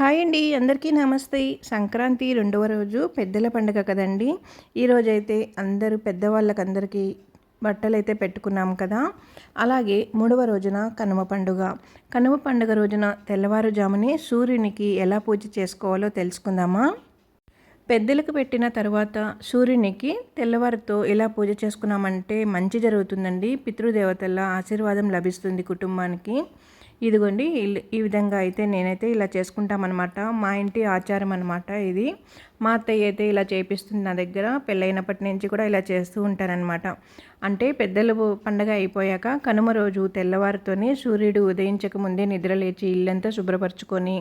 Hi అండి అందరికీ నమస్తే. సంక్రాంతి రెండవ రోజు పెద్దల పండుగ కదండి. ఈరోజైతే అందరూ పెద్దవాళ్ళకందరికీ బట్టలు అయితే పెట్టుకున్నాం కదా. అలాగే మూడవ రోజున కనుమ పండుగ. కనుమ పండుగ రోజున తెల్లవారుజామునే సూర్యునికి ఎలా పూజ చేసుకోవాలో తెలుసుకుందామా? పెద్దలకు పెట్టిన తర్వాత సూర్యునికి తెల్లవారితో ఎలా పూజ చేసుకున్నామంటే మంచి జరుగుతుందండి. పితృదేవతల ఆశీర్వాదం లభిస్తుంది కుటుంబానికి. ఇదిగోండి ఈ విధంగా అయితే నేనైతే ఇలా చేసుకుంటామన్నమాట. మా ఇంటి ఆచారం అనమాట ఇది. మా అత్తయ్య అయితే ఇలా చేపిస్తుంది నా దగ్గర. పెళ్ళైనప్పటి నుంచి కూడా ఇలా చేస్తూ ఉంటారనమాట అంటే పెద్దలు పండగ అయిపోయాక కనుమ రోజు తెల్లవారితోనే సూర్యుడు ఉదయించక ముందే నిద్రలేచి ఇల్లంతా శుభ్రపరచుకొని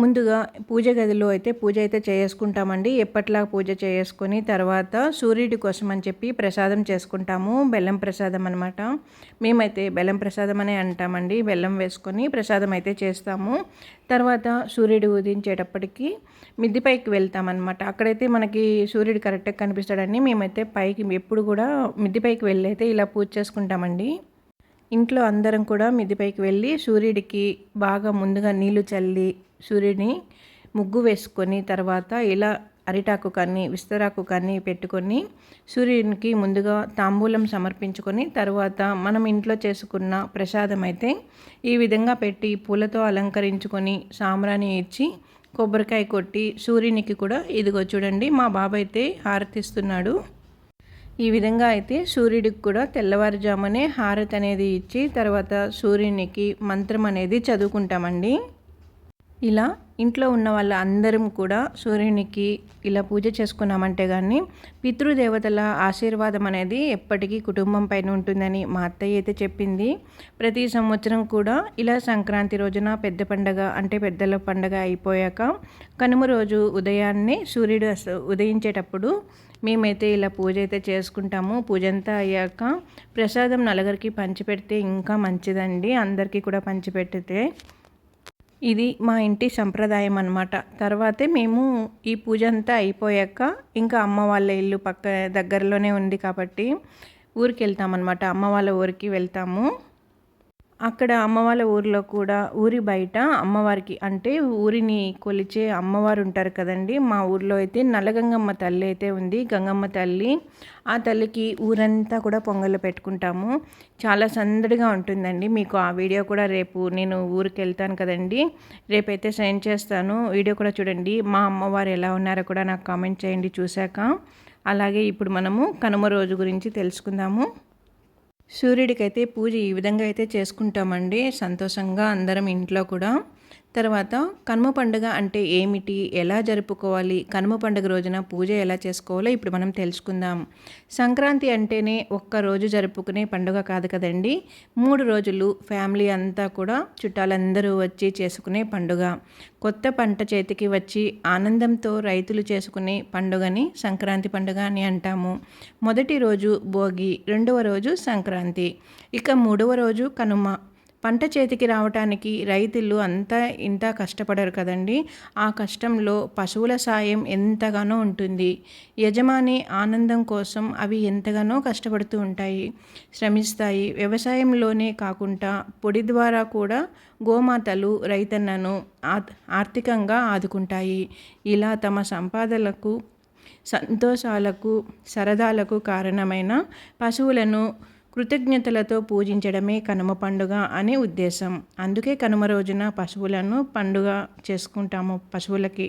ముందుగా పూజ గదిలో అయితే పూజ అయితే చేసుకుంటామండి. ఎప్పట్లా పూజ చేసుకొని తర్వాత సూర్యుడి కోసం అని చెప్పి ప్రసాదం చేసుకుంటాము. బెల్లం ప్రసాదం అనమాట మేమైతే బెల్లం ప్రసాదం అనే అంటామండి. బెల్లం వేసుకొని ప్రసాదం అయితే చేస్తాము. తర్వాత సూర్యుడు ఉదించేటప్పటికి మిద్ది పైకి వెళ్తామన్నమాట. అక్కడైతే మనకి సూర్యుడు కరెక్ట్గా కనిపిస్తాడని మేమైతే పైకి ఎప్పుడు కూడా మిద్ది పైకి వెళ్ళి అయితే ఇలా పూజ చేసుకుంటామండి. ఇంట్లో అందరం కూడా మిద్దిపైకి వెళ్ళి సూర్యుడికి బాగా ముందుగా నీళ్ళు చల్లి సూర్యుడిని ముగ్గు వేసుకొని తర్వాత ఇలా అరిటాకు కానీ విస్తరాకు కానీ పెట్టుకొని సూర్యునికి ముందుగా తాంబూలం సమర్పించుకొని తర్వాత మనం ఇంట్లో చేసుకున్న ప్రసాదం అయితే ఈ విధంగా పెట్టి పూలతో అలంకరించుకొని సాంబ్రాణి ఇచ్చి కొబ్బరికాయ కొట్టి సూర్యునికి కూడా ఇదిగో చూడండి మా బాబైతే అయితే హారతిస్తున్నాడు. ఈ విధంగా అయితే సూర్యుడికి కూడా తెల్లవారుజామునే హారతి అనేది ఇచ్చి తర్వాత సూర్యునికి మంత్రం అనేది చదువుకుంటామండి. ఇలా ఇంట్లో ఉన్న వాళ్ళ అందరం కూడా సూర్యునికి ఇలా పూజ చేసుకున్నామంటే కానీ పితృదేవతల ఆశీర్వాదం అనేది ఎప్పటికీ కుటుంబం పైన ఉంటుందని మా అత్తయ్య అయితే చెప్పింది. ప్రతి సంవత్సరం కూడా ఇలా సంక్రాంతి రోజున పెద్ద పండగ అంటే పెద్దల పండగ అయిపోయాక కనుమ రోజు ఉదయాన్నే సూర్యుడు ఉదయించేటప్పుడు మేమైతే ఇలా పూజ అయితే చేసుకుంటాము. పూజ అంతా అయ్యాక ప్రసాదం నలుగురికి పంచిపెడితే ఇంకా మంచిదండి. అందరికీ కూడా పంచిపెడితే ఇది మా ఇంటి సంప్రదాయం అనమాట తర్వాతే మేము ఈ పూజ అంతా అయిపోయాక ఇంకా అమ్మ వాళ్ళ ఇల్లు పక్క దగ్గరలోనే ఉంది కాబట్టి ఊరికి వెళ్తామన్నమాట అమ్మ వాళ్ళ ఊరికి వెళ్తాము. అక్కడ అమ్మ వాళ్ళ ఊరిలో కూడా ఊరి బయట అమ్మవారికి అంటే ఊరిని కొలిచే అమ్మవారు ఉంటారు కదండి. మా ఊర్లో అయితే నల్లగంగమ్మ తల్లి అయితే ఉంది. గంగమ్మ తల్లి ఆ తల్లికి ఊరంతా కూడా పొంగల్ పెట్టుకుంటాము. చాలా సందడిగా ఉంటుందండి. మీకు ఆ వీడియో కూడా రేపు నేను ఊరికి వెళ్తాను కదండి. రేపైతే సెండ్ చేస్తాను. వీడియో కూడా చూడండి. మా అమ్మవారు ఎలా ఉన్నారో కూడా నాకు కామెంట్ చేయండి చూశాక. అలాగే ఇప్పుడు మనము కనుమ రోజు గురించి తెలుసుకుందాము. సూర్యుడికైతే పూజ ఈ విధంగా అయితే చేసుకుంటామండి. సంతోషంగా అందరం ఇంట్లో కూడా. తర్వాత కనుమ పండుగ అంటే ఏమిటి? ఎలా జరుపుకోవాలి? కనుమ పండుగ రోజున పూజ ఎలా చేసుకోవాలో ఇప్పుడు మనం తెలుసుకుందాం. సంక్రాంతి అంటేనే ఒక్క రోజు జరుపుకునే పండుగ కాదు కదండి. మూడు రోజులు ఫ్యామిలీ అంతా కూడా చుట్టాలందరూ వచ్చి చేసుకునే పండుగ. కొత్త పంట చేతికి వచ్చి ఆనందంతో రైతులు చేసుకునే పండుగని సంక్రాంతి పండుగ అని అంటాము. మొదటి రోజు భోగి రెండవ రోజు సంక్రాంతి. ఇక మూడవ రోజు కనుమ. పంట చేతికి రావటానికి రైతులు అంతా ఇంత కష్టపడరు కదండి. ఆ కష్టంలో పశువుల సాయం ఎంతగానో ఉంటుంది. యజమాని ఆనందం కోసం అవి ఎంతగానో కష్టపడుతూ ఉంటాయి. శ్రమిస్తాయి. వ్యవసాయంలోనే కాకుండా పొడి ద్వారా కూడా గోమాతలు రైతన్నను ఆర్థికంగా ఆదుకుంటాయి. ఇలా తమ సంపాదనలకు సంతోషాలకు సరదాలకు కారణమైన పశువులను కృతజ్ఞతలతో పూజించడమే కనుమ పండుగ అనే ఉద్దేశం. అందుకే కనుమ రోజున పశువులను పండుగ చేసుకుంటాము పశువులకి.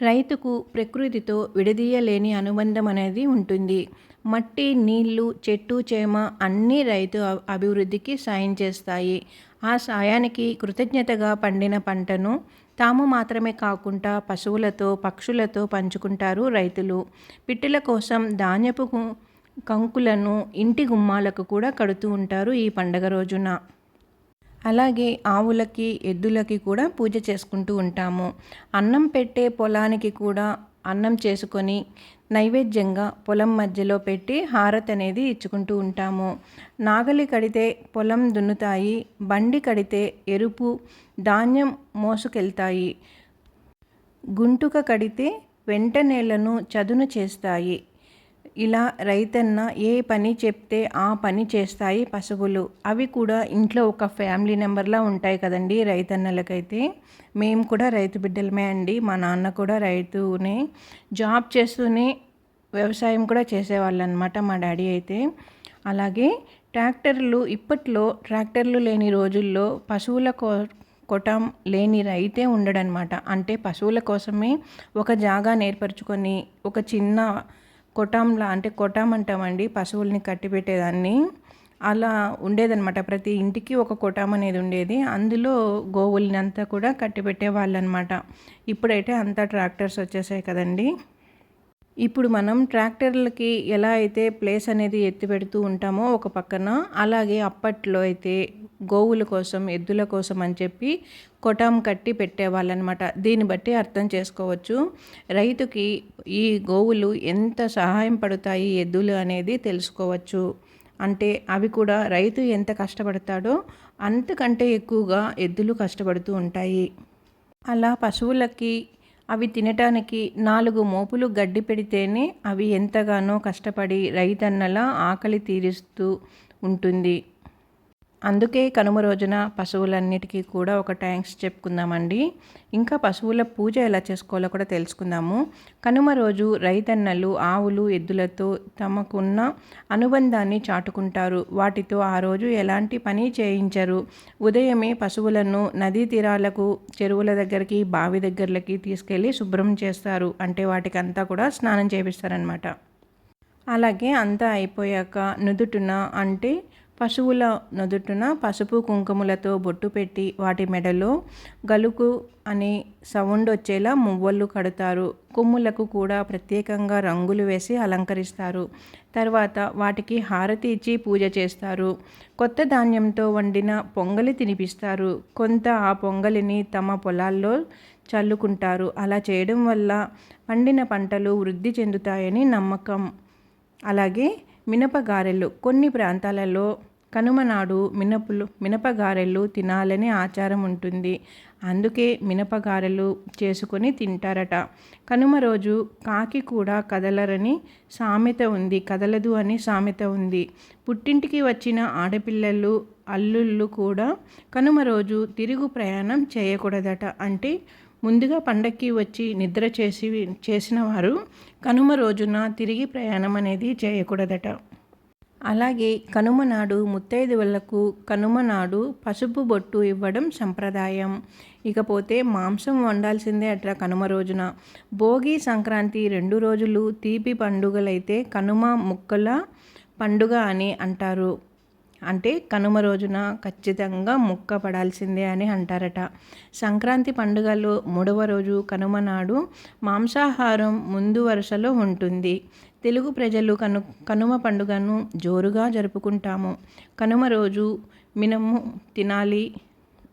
రైతుకు ప్రకృతితో విడదీయలేని అనుబంధం అనేది ఉంటుంది. మట్టి నీళ్ళు చెట్టు చేమ అన్నీ రైతు అభివృద్ధికి సాయం చేస్తాయి. ఆ సాయానికి కృతజ్ఞతగా పండిన పంటను తాము మాత్రమే కాకుండా పశువులతో పక్షులతో పంచుకుంటారు రైతులు. పిట్టల కోసం ధాన్యపు కంకులను ఇంటి గుమ్మాలకు కూడా కడుతూ ఉంటారు ఈ పండగ రోజున. అలాగే ఆవులకి ఎద్దులకి కూడా పూజ చేసుకుంటూ ఉంటాము. అన్నం పెట్టే పొలానికి కూడా అన్నం చేసుకొని నైవేద్యంగా పొలం మధ్యలో పెట్టి హారత్ అనేది ఇచ్చుకుంటూ ఉంటాము. నాగలి కడితే పొలం దున్నుతాయి బండి కడితే ఎరుపు ధాన్యం మోసుకెళ్తాయి. గుంటుక కడితే వెంట నేలను చదును చేస్తాయి. ఇలా రైతన్న ఏ పని చెప్తే ఆ పని చేస్తాయి పశువులు. అవి కూడా ఇంట్లో ఒక ఫ్యామిలీ నెంబర్లా ఉంటాయి కదండి రైతన్నలకైతే. మేము కూడా రైతు బిడ్డలమే అండి. మా నాన్న కూడా రైతునే. జాబ్ చేస్తూనే వ్యవసాయం కూడా చేసేవాళ్ళు అనమాట మా డాడీ అయితే. అలాగే ట్రాక్టర్లు ఇప్పట్లో ట్రాక్టర్లు లేని రోజుల్లో పశువుల కో కొటం లేని రైతే ఉండడనమాట అంటే పశువుల కోసమే ఒక జాగా నేర్పరచుకొని ఒక చిన్న కొటాంలా అంటే కొటాం అంటామండి పశువుల్ని కట్టిపెట్టేదాన్ని. అలా ఉండేదన్నమాట. ప్రతి ఇంటికి ఒక కొటాం అనేది ఉండేది. అందులో గోవుల్ని అంతా కూడా కట్టిపెట్టే అనమాట ఇప్పుడైతే అంతా ట్రాక్టర్స్ వచ్చేసాయి కదండి. ఇప్పుడు మనం ట్రాక్టర్లకి ఎలా అయితే ప్లేస్ అనేది ఎత్తి పెడుతూ ఉంటామో ఒక పక్కన అలాగే అప్పట్లో అయితే గోవుల కోసం ఎద్దుల కోసం అని చెప్పి కొటాం కట్టి పెట్టేవాళ్ళనమాట. దీన్ని బట్టి అర్థం చేసుకోవచ్చు. రైతుకి ఈ గోవులు ఎంత సహాయం పడుతాయి ఎద్దులు అనేది తెలుసుకోవచ్చు. అంటే అవి కూడా రైతు ఎంత కష్టపడతాడో అంతకంటే ఎక్కువగా ఎద్దులు కష్టపడుతూ ఉంటాయి. అలా పశువులకి అవి తినటానికి నాలుగు మోపులు గడ్డి పెడితేనే అవి ఎంతగానో కష్టపడి రైతన్నల ఆకలి తీరుస్తూ ఉంటుంది. అందుకే కనుమ రోజున పశువులన్నిటికీ కూడా ఒక ట్యాంక్స్ చెప్పుకుందామండి. ఇంకా పశువుల పూజ ఎలా చేసుకోవాలో కూడా తెలుసుకుందాము. కనుమ రోజు రైతన్నలు ఆవులు ఎద్దులతో తమకున్న అనుబంధాన్ని చాటుకుంటారు. వాటితో ఆ రోజు ఎలాంటి పని చేయించరు. ఉదయమే పశువులను నదీ తీరాలకు చెరువుల దగ్గరికి బావి దగ్గరలకి తీసుకెళ్ళి శుభ్రం చేస్తారు. అంటే వాటికి అంతా కూడా స్నానం చేపిస్తారనమాట అలాగే అంతా అయిపోయాక నుదుటున అంటే పశువుల నుదుటిన పసుపు కుంకుమలతో బొట్టు పెట్టి వాటి మెడలో గలుకు అనే సౌండ్ వచ్చేలా మువ్వళ్ళు కడతారు. కొమ్ములకు కూడా ప్రత్యేకంగా రంగులు వేసి అలంకరిస్తారు. తర్వాత వాటికి హారతి ఇచ్చి పూజ చేస్తారు. కొత్త ధాన్యంతో వండిన పొంగలి తినిపిస్తారు. కొంత ఆ పొంగలిని తమ పొలాల్లో చల్లుకుంటారు. అలా చేయడం వల్ల పండిన పంటలు వృద్ధి చెందుతాయని నమ్మకం. అలాగే మినపగారెలు కొన్ని ప్రాంతాలలో కనుమ నాడు మినపులు మినపగారెలు తినాలని ఆచారం ఉంటుంది. అందుకే మినపగారెలు చేసుకొని తింటారట. కనుమ రోజు కాకి కూడా కదలరని సామెత ఉంది కదలదు అని సామెత ఉంది. పుట్టింటికి వచ్చిన ఆడపిల్లలు అల్లుళ్ళు కూడా కనుమ రోజు తిరుగు ప్రయాణం చేయకూడదట. అంటే ముందుగా పండక్కి వచ్చి నిద్ర చేసి చేసిన వారు కనుమ రోజున తిరిగి ప్రయాణం అనేది చేయకూడదట. అలాగే కనుమ నాడు ముత్తైదువులకు కనుమ నాడు పసుపు బొట్టు ఇవ్వడం సంప్రదాయం. ఇకపోతే మాంసం వండాల్సిందే అట్లా కనుమ రోజున. భోగి సంక్రాంతి రెండు రోజులు తీపి పండుగలైతే కనుమ ముక్కల పండుగ అని అంటారు. అంటే కనుమ రోజున ఖచ్చితంగా ముక్క పడాల్సిందే అని అంటారట. సంక్రాంతి పండుగలో మూడవ రోజు కనుమ నాడు మాంసాహారం ముందు వరుసలో ఉంటుంది. తెలుగు ప్రజలు కను కనుమ పండుగను జోరుగా జరుపుకుంటాము. కనుమ రోజు మినము తినాలి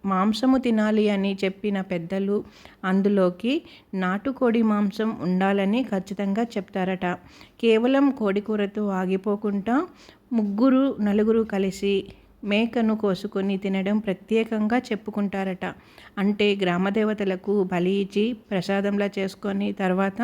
మాంసము తినాలి అని చెప్పిన పెద్దలు అందులోకి నాటుకోడి మాంసం ఉండాలని ఖచ్చితంగా చెప్తారట. కేవలం కోడికూరతో ఆగిపోకుండా ముగ్గురు నలుగురు కలిసి మేకను కోసుకొని తినడం ప్రత్యేకంగా చెప్పుకుంటారట. అంటే గ్రామదేవతలకు బలి ఇచ్చి ప్రసాదంలా చేసుకొని తర్వాత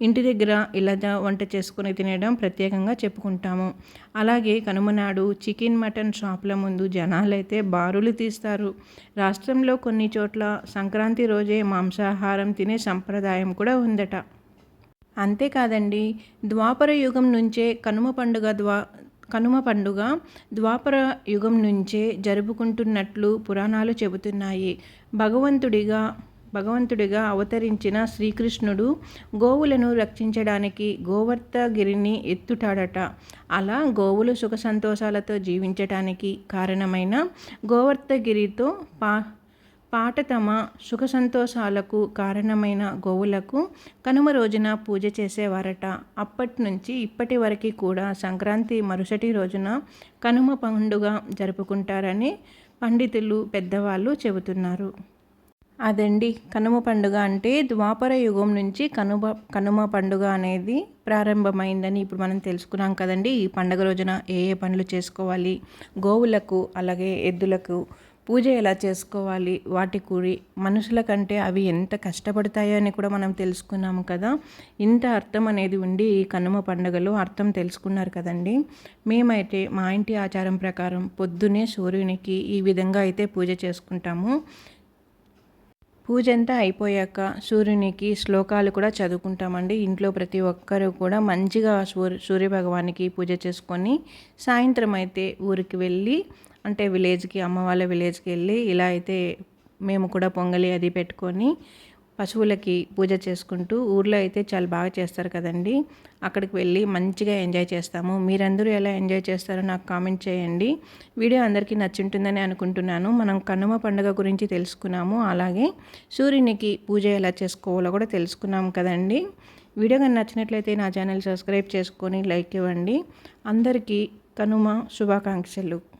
ఇంటి దగ్గర ఇలా వంట చేసుకొని తినడం ప్రత్యేకంగా చెప్పుకుంటాము. అలాగే కనుమనాడు చికెన్ మటన్ షాపుల ముందు జనాలైతే బారులు తీస్తారు. రాష్ట్రంలో కొన్ని చోట్ల సంక్రాంతి రోజే మాంసాహారం తినే సంప్రదాయం కూడా ఉందట. అంతేకాదండి ద్వాపర యుగం నుంచే కనుమ పండుగ ద్వా కనుమ పండుగ ద్వాపర యుగం నుంచే జరుపుకుంటున్నట్లు పురాణాలు చెబుతున్నాయి. భగవంతుడిగా భగవంతుడిగా అవతరించిన శ్రీకృష్ణుడు గోవులను రక్షించడానికి గోవర్ధగిరిని ఎత్తుటాడట అలా గోవులు సుఖ సంతోషాలతో జీవించటానికి కారణమైన గోవర్ధగిరితో పా పాట తమ సుఖ సంతోషాలకు కారణమైన గోవులకు కనుమ రోజున పూజ చేసేవారట. అప్పటి నుంచి ఇప్పటి వరకు కూడా సంక్రాంతి మరుసటి రోజున కనుమ పండుగ జరుపుకుంటారని పండితులు పెద్దవాళ్ళు చెబుతున్నారు. అదండి. కనుమ పండుగ అంటే ద్వాపర యుగం నుంచి కనుమ కనుమ పండుగ అనేది ప్రారంభమైందని ఇప్పుడు మనం తెలుసుకున్నాం కదండి. ఈ పండుగ రోజున ఏ ఏ పనులు చేసుకోవాలి? గోవులకు అలాగే ఎద్దులకు పూజ ఎలా చేసుకోవాలి? వాటి కూడి మనుషుల కంటే అవి ఎంత కష్టపడతాయో అని కూడా మనం తెలుసుకున్నాము కదా. ఇంత అర్థం అనేది ఉండి ఈ కనుమ పండుగలో అర్థం తెలుసుకున్నారు కదండి. మేమైతే మా ఇంటి ఆచారం ప్రకారం పొద్దునే సూర్యునికి ఈ విధంగా అయితే పూజ చేసుకుంటాము. పూజ అంతా అయిపోయాక సూర్యునికి శ్లోకాలు కూడా చదువుకుంటామండి. ఇంట్లో ప్రతి ఒక్కరూ కూడా మంచిగా సూర్య సూర్యభగవానికి పూజ చేసుకొని సాయంత్రం అయితే ఊరికి వెళ్ళి అంటే విలేజ్కి అమ్మ వాళ్ళ విలేజ్కి వెళ్ళి ఇలా అయితే మేము కూడా పొంగలి అది పెట్టుకొని పశువులకి పూజ చేసుకుంటూ ఊర్లో అయితే చాలా బాగా చేస్తారు కదండి. అక్కడికి వెళ్ళి మంచిగా ఎంజాయ్ చేస్తాము. మీరందరూ ఎలా ఎంజాయ్ చేస్తారో నాకు కామెంట్ చేయండి. వీడియో అందరికీ నచ్చుంటుందని అనుకుంటున్నాను. మనం కనుమ పండుగ గురించి తెలుసుకున్నాము. అలాగే సూర్యునికి పూజ ఎలా చేసుకోవాలో కూడా తెలుసుకున్నాము కదండి. వీడియో కానీ నచ్చినట్లయితే నా ఛానల్ సబ్స్క్రైబ్ చేసుకొని లైక్ ఇవ్వండి. అందరికీ కనుమ శుభాకాంక్షలు.